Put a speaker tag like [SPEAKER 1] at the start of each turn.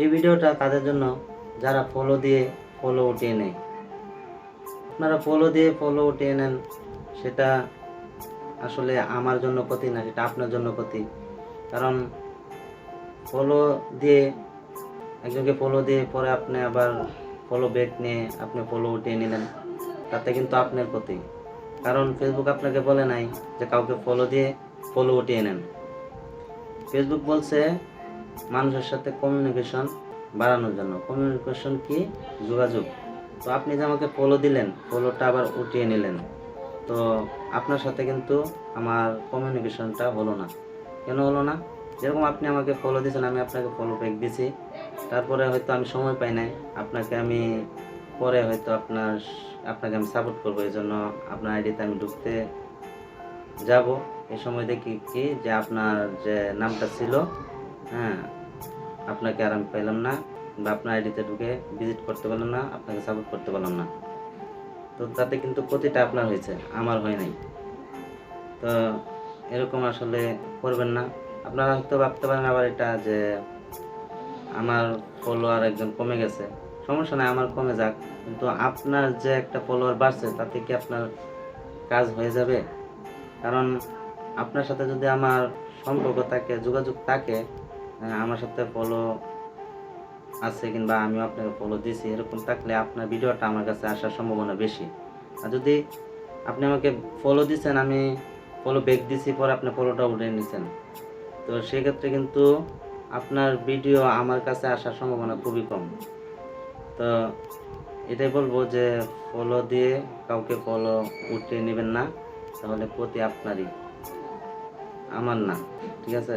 [SPEAKER 1] এই ভিডিওটা তাদের জন্য? যারা ফলো দিয়ে ফলো উঠিয়ে নেয়। আপনারা ফলো দিয়ে ফলো উঠিয়ে নেন, সেটা আসলে আমার জন্য ক্ষতি না, সেটা আপনার জন্য ক্ষতি। কারণ ফলো দিয়ে, একজনকে ফলো দিয়ে পরে আপনি আবার ফলো ব্যাক নিয়ে আপনি ফলো উঠিয়ে নিলেন, তাতে কিন্তু আপনার ক্ষতি। কারণ ফেসবুক আপনাকে বলে নাই যে কাউকে ফলো দিয়ে ফলো উঠিয়ে নেন। ফেসবুক বলছে মানুষের সাথে কমিউনিকেশন বাড়ানোর জন্য। কমিউনিকেশন কি? যোগাযোগ। তো আপনি যে আমাকে ফলো দিলেন ফলোটা আবার উঠিয়ে নিলেন। তো আপনার সাথে কিন্তু আমার কমিউনিকেশনটা হলো না। কেন হলো না? যেরকম আপনি আমাকে ফলো দিয়েছেন, আমি আপনাকে ফলো ব্যাক দিছি তারপরে হয়তো আমি সময় পাই নাই। আপনাকে আমি পরে হয়তো আপনার, আপনাকে আমি সাপোর্ট করব। এই জন্য আপনার আইডিতে আমি ঢুকতে যাব। এই সময় দেখি কি, যে আপনার যে নামটা ছিল হ্যাঁ আপনাকে আর আমি পেলাম না বা আপনার আইডিতে ঢুকে ভিজিট করতে পারলাম না, আপনাকে সাপোর্ট করতে পারলাম না। তো তাতে কিন্তু ক্ষতিটা আপনার হয়েছে, আমার হয় নাই। তো এরকম আসলে করবেন না। আপনারা হয়তো ভাবতে পারেন আবার এটা যে আমার ফলোয়ার একজন কমে গেছে। সমস্যা নাই, আমার কমে যাক। কিন্তু আপনার যে একটা ফলোয়ার বাড়ছে, তাতে কি আপনার কাজ হয়ে যাবে? কারণ আপনার সাথে যদি আমার সম্পর্ক থাকে, যোগাযোগ থাকে আমার সাথে ফলো আছে কিংবা আমিও আপনাকে ফলো দিছি এরকম থাকলে আপনার ভিডিওটা আমার কাছে আসার সম্ভাবনা বেশি। আর যদি আপনি আমাকে ফলো দিচ্ছেন আমি ফলো ব্যাক দিছি, পরে আপনি ফলোটা উঠে নিছেন। তো সেক্ষেত্রে কিন্তু আপনার ভিডিও আমার কাছে আসার সম্ভাবনা খুবই কম। তো এটাই বলব যে ফলো দিয়ে কাউকে ফলো উঠিয়ে নেবেন না, তাহলে প্রতি আপনারই, আমার না, ঠিক আছে?